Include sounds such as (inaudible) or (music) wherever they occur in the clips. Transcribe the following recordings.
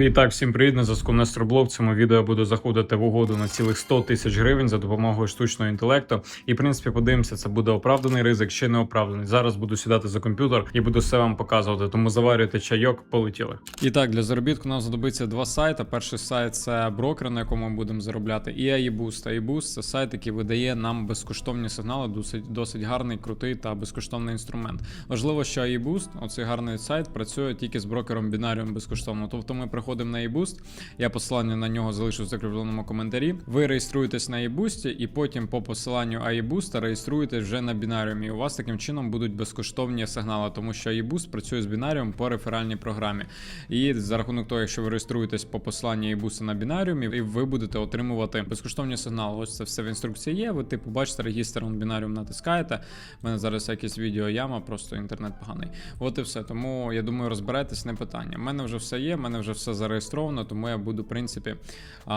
І так, всім привіт, на зв'язку Нестроблог. В цьому відео я буду заходити в угоду на цілих 100 тисяч гривень за допомогою штучного інтелекту. І в принципі, подивимося, це буде оправданий ризик чи не оправданий. Зараз буду сідати за комп'ютер і буду все вам показувати. Тому заварюйте чайок, полетіли. І так, для заробітку нам знадобиться два сайти. Перший сайт це брокер, на якому ми будемо заробляти, і iBoost. iBoost – це сайт, який видає нам безкоштовні сигнали. Досить досить гарний, крутий та безкоштовний інструмент. Важливо, що iBoost, оцей гарний сайт, працює тільки з брокером бінаріум безкоштовно. Тобто ми приходимо на eBoost, я посилання на нього залишу в закріпленому коментарі. Ви реєструєтесь на eBoost і потім по посиланню iBoost реєструєтесь вже на бінаріумі. У вас таким чином будуть безкоштовні сигнали, тому що eBoost працює з бінаріум по реферальній програмі. І за рахунок того, якщо ви реєструєтесь по посиланню eBoost на бінаріумі, і ви будете отримувати безкоштовні сигнали. Ось це все в інструкції є. Ви типу бачите регістр он бінаріум натискаєте. У мене зараз якесь відео яма, просто інтернет поганий. От і все. Тому я думаю, розберетесь, не питання. У мене вже все є, в мене вже все зареєстровано, тому я буду, в принципі,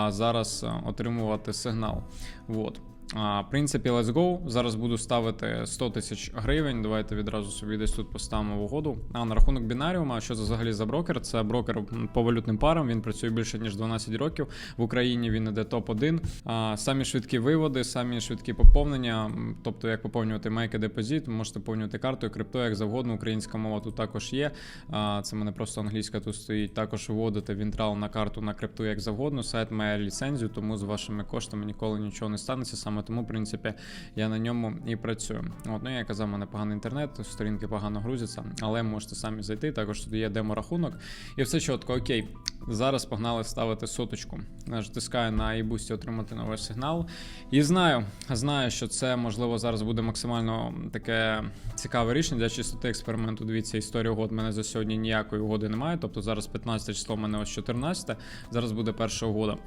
зараз отримувати сигнал. От. В принципі, let's go. Зараз буду ставити 100 тисяч гривень. Давайте відразу собі десь тут поставимо в угоду. А на рахунок бінаріума, що це взагалі за брокер? Це брокер по валютним парам. Він працює більше ніж 12 років. В Україні він іде топ-1. А, Самі швидкі виводи, самі швидкі поповнення. Тобто, як поповнювати a Deposit, можете поповнювати картою, крипто, як завгодно. Українська мова тут також є. А, Це мене просто англійська тут стоїть. Також вводити вінтрал на карту на крипту як завгодно. Сайт має ліцензію, тому з вашими коштами ніколи нічого не станеться. Саме тому, в принципі, я на ньому і працюю. От, ну я казав, у мене поганий інтернет, сторінки погано грузяться, але можете самі зайти. Також тут є демо-рахунок. І все чітко, окей. Зараз погнали ставити соточку. Натискаю на iBoost отримати новий сигнал. І знаю, знаю, що це можливо зараз буде максимально таке цікаве рішення для чистоти експерименту. Дивіться, історія угод. Мене за сьогодні ніякої угоди немає. Тобто зараз 15 число, у мене ось 14, зараз буде перша угода.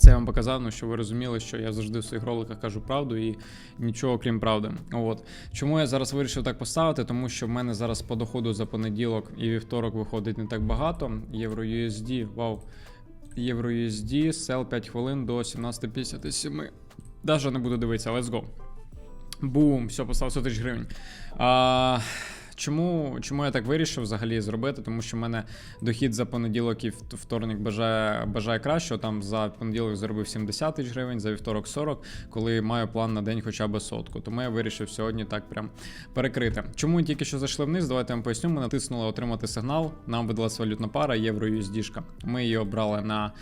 Це я вам показав, ну, що ви розуміли, що я завжди в своїх роликах кажу правду і нічого крім правди. От чому я зараз вирішив так поставити? Тому що в мене зараз по доходу за понеділок і вівторок виходить не так багато. Євро USD, вау. Євро USD, sell 5 хвилин до 17.57. Даже не буду дивитися, let's go. Бум, все, поставив 100 тисяч гривень. А, чому, чому я так вирішив взагалі зробити? Тому що в мене дохід за понеділок і вторник бажає, бажає кращого. Там за понеділок заробив 70 тисяч гривень, за вівторок 40, коли маю план на день хоча б сотку. Тому я вирішив сьогодні так прям перекрити. Чому тільки що зайшли вниз? Давайте вам поясню. Ми натиснули отримати сигнал. Нам видалась валютна пара євро USD. Ми її обрали на.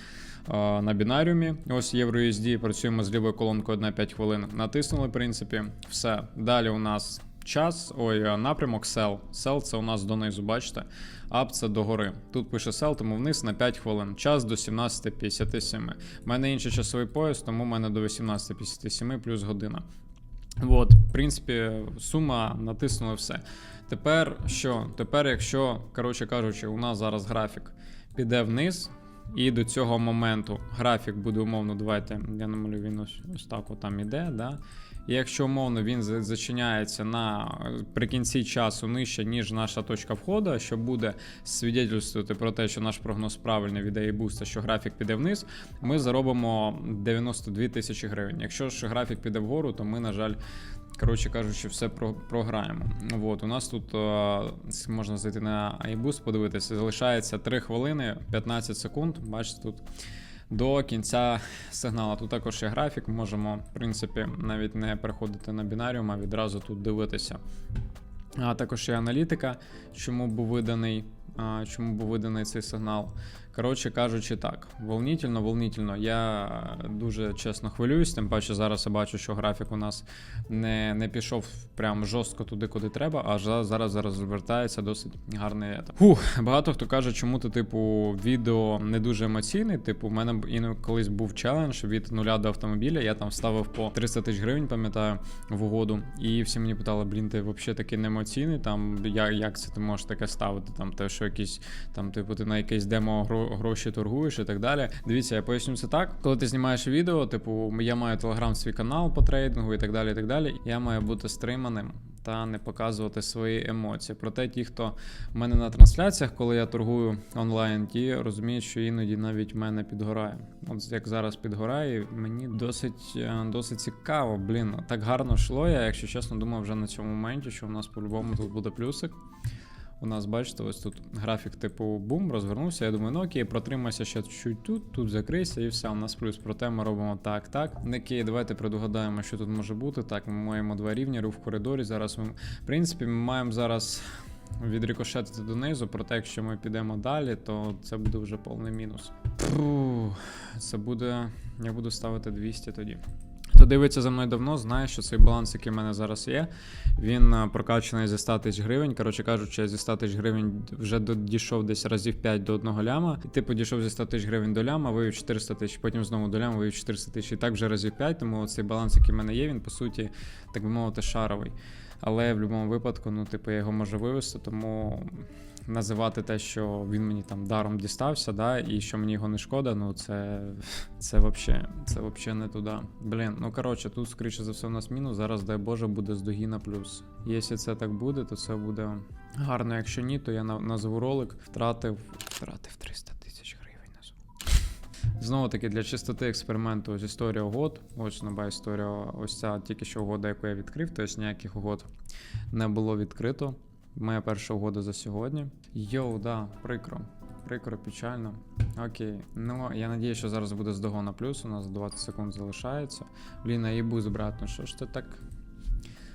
е, На бінаріумі, ось євро USD, працюємо з лівою колонкою на 5 хвилин. Натиснули, в принципі, все. Далі у нас час, ой, е, напрямок sell. Sell це у нас донизу, бачите. Up це догори. Тут пише sell, тому вниз на 5 хвилин. Час до 17.57. У мене інший часовий пояс, тому в мене до 18.57 плюс година. От, в принципі, сума натиснули все. Тепер що? Тепер, якщо, коротше кажучи, у нас зараз графік піде вниз, і до цього моменту графік буде умовно, давайте я намалюю він ось, ось так от там іде, да? І якщо умовно він зачиняється на при кінці часу нижче, ніж наша точка входу, що буде свідчити про те, що наш прогноз правильний від A-Boost, що графік піде вниз, ми заробимо 92 тисячі гривень. Якщо ж графік піде вгору, то ми, на жаль, Коротше кажучи, все про- програємо. От, у нас тут е, можна зайти на iBoost, подивитися. Залишається 3 хвилини 15 секунд. Бачите тут. До кінця сигналу. Тут також є графік. Можемо, в принципі, навіть не переходити на бінаріум, а відразу тут дивитися. А також є аналітика, чому був виданий, а, чому був виданий цей сигнал. Коротше кажучи, так, волнительно, волнительно. Я дуже чесно хвилююсь, тим паче зараз я бачу, що графік у нас не, не пішов прям жорстко туди, куди треба, а за- зараз зараз звертається досить гарний етап. Фух, багато хто каже, чому ти, типу, відео не дуже емоційний. Типу, в мене колись був челендж від нуля до автомобіля. Я там ставив по 300 тисяч гривень, пам'ятаю, в угоду. І всі мені питали, блін, ти взагалі такий не емоційний. Там як, як це ти можеш таке ставити? Там те, що якісь там, типу, ти на якесь демо гроші торгуєш і так далі. Дивіться, я поясню це так. Коли ти знімаєш відео, типу, я маю телеграм свій канал по трейдингу і так далі. і так далі. Я маю бути стриманим. Та не показувати свої емоції. Проте ті, хто в мене на трансляціях, коли я торгую онлайн, ті розуміють, що іноді навіть в мене підгорає. От як зараз підгорає, мені досить, е, досить цікаво. Блін, так гарно йшло. Я, якщо чесно, думав вже на цьому моменті, що у нас по-любому тут буде плюсик. У нас, бачите, ось тут графік типу бум, розвернувся. Я думаю, ну окей, протримайся ще чуть тут, тут закрийся і все. У нас плюс. Проте ми робимо так, так. Окей, давайте предугадаємо, що тут може бути. Так, ми маємо два рівні, рух в коридорі. Зараз ми, в принципі, ми маємо зараз відрикошетити донизу, проте якщо ми підемо далі, то це буде вже повний мінус. Це буде. Я буду ставити 200 тоді. Хто дивиться за мною давно, знає, що цей баланс, який в мене зараз є, він е, прокачаний зі 100 тисяч гривень. Коротше кажучи, зі 100 тисяч гривень вже дійшов десь разів 5 до 1 ляма. І типу дійшов зі 100 тисяч гривень до ляма, вивів 400 тисяч, потім знову до ляма, вивів 400 тисяч. І так вже разів 5, тому цей баланс, який в мене є, він по суті, так би мовити, шаровий. Але в будь-якому випадку, ну, типу, я його можу вивести, тому називати те, що він мені там даром дістався, да, і що мені його не шкода, ну це, це вообще, це вообще не туди. Блін, ну коротше, тут, скоріше за все, у нас мінус. Зараз, дай Боже, буде з на плюс. Якщо це так буде, то це буде гарно. Якщо ні, то я назву ролик, втратив, втратив 300 тисяч гривень. Знову таки для чистоти експерименту ось історія угод. Ось нова історія. Ось ця тільки що угода, яку я відкрив, тобто ніяких угод не було відкрито. Моя перша угода за сьогодні. Йоу, да, прикро. Прикро, печально. Окей. Ну, я надію, що зараз буде здого на плюс. У нас 20 секунд залишається. Блін, а їбусь, брат, ну що ж ти так.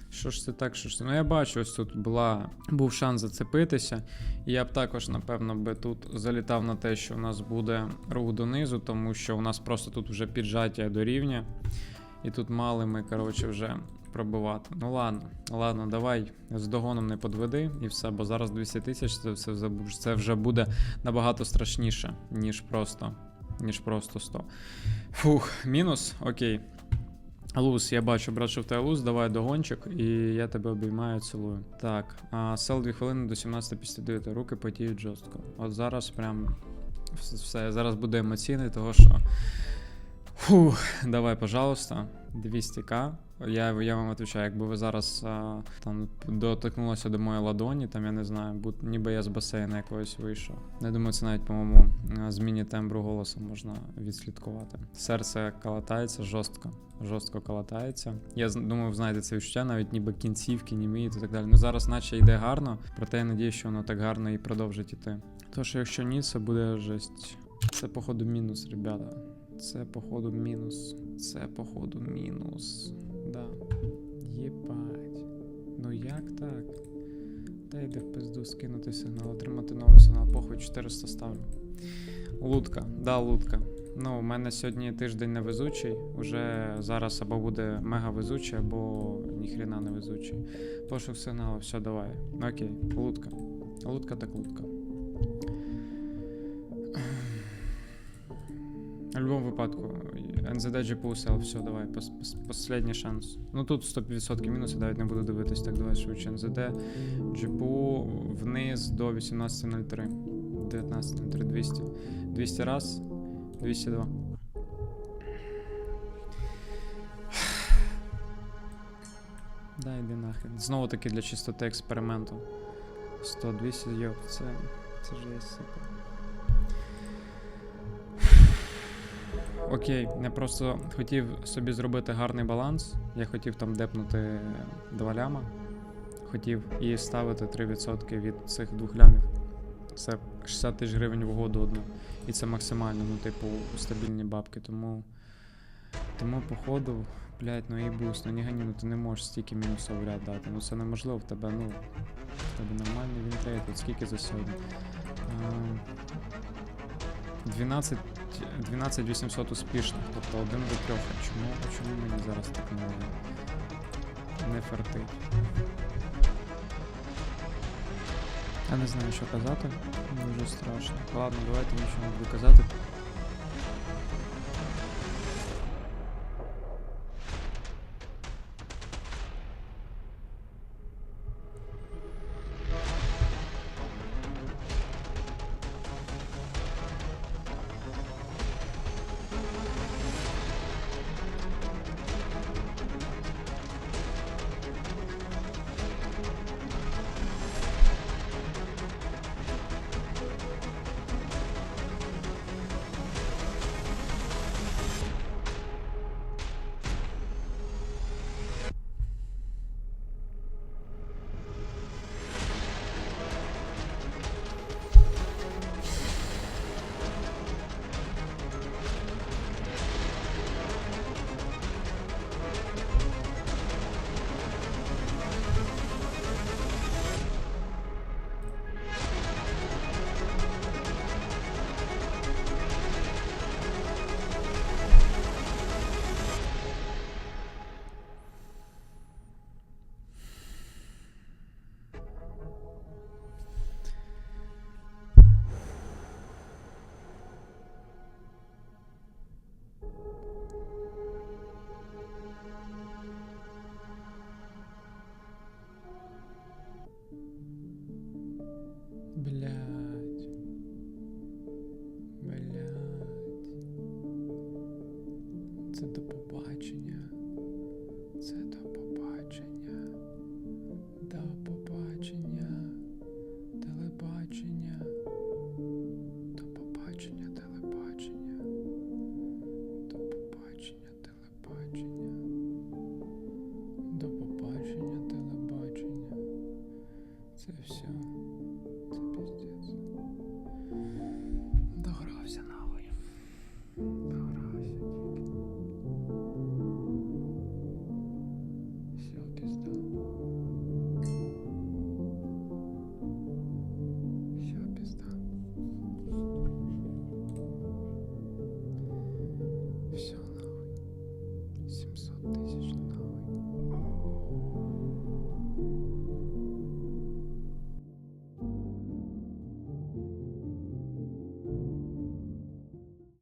Що ж це так, що ж це? Ну я бачу, ось тут була, був шанс зацепитися. І я б також, напевно, би тут залітав на те, що у нас буде рух донизу, тому що у нас просто тут вже піджаття до рівня. І тут мали ми, коротше, вже пробивати. Ну ладно, ладно, давай з догоном не подведи і все, бо зараз 200 тисяч це, все це вже буде набагато страшніше, ніж просто, ніж просто 100. Фух, мінус, окей. Луз, я бачу, брат, що в тебе луз, давай догончик, і я тебе обіймаю, цілую. Так, а, сел 2 хвилини до 17.59, руки потіють жорстко. От зараз прям все, зараз буде емоційний, того що. Фух, давай, пожалуйста, 200к. Я, я вам відповідаю, якби ви зараз а, там доторкнулися до моєї ладоні, там я не знаю, будь, ніби я з басейна якогось вийшов. Я думаю, це навіть, по-моєму, зміні тембру голосу можна відслідкувати. Серце калатається жорстко, жорстко калатається. Я думаю, ви знаєте це відчуття, навіть ніби кінцівки, німіють і так далі. Ну зараз, наче йде гарно, проте я надію, що воно так гарно і продовжить іти. Тож, якщо ні, це буде жесть. Це, походу, мінус, ребята. Це, походу, мінус. Це, походу, мінус. Да. Єбать. Ну як так? Та йде в пизду скинути сигнал, отримати новий сигнал, похуй 400 ставлю. Лутка, да, лутка. Ну, у мене сьогодні тиждень невезучий. Уже зараз або буде мега везучий, або ніхрена не везучий. Пошук сигналу, все, давай. Окей, лутка. Лутка так лутка. В будь-якому випадку, НЗД GPU sell, все, давай, пос, пос, последній шанс. Ну тут 100% мінус, я навіть не буду дивитись, так давай швидше. НЗД GPU вниз до 18.03. 19.03, 200. 200 раз, 202. (sighs) Да, йди нахрен. Знову таки для чистоти експерименту. 100, 200, йоп, це, це жесть, супер. Окей, я просто хотів собі зробити гарний баланс. Я хотів там депнути 2 ляма. Хотів і ставити 3% від цих двох лямів. Це 60 тисяч гривень в угоду одну. І це максимально, ну, типу, стабільні бабки. Тому. Тому, походу, блядь, ну і буст, ну не гані, ну ти не можеш стільки мінусів ряд дати. Ну це неможливо, в тебе, ну. В тебе нормальний вінтрейт, от скільки за сьогодні? Ем, 12 12 800 успішних, тобто 1 до 3. А чому, чому мені зараз так не, не фартить? Я не знаю, що казати. Дуже страшно. Ладно, давайте нічого не буду казати.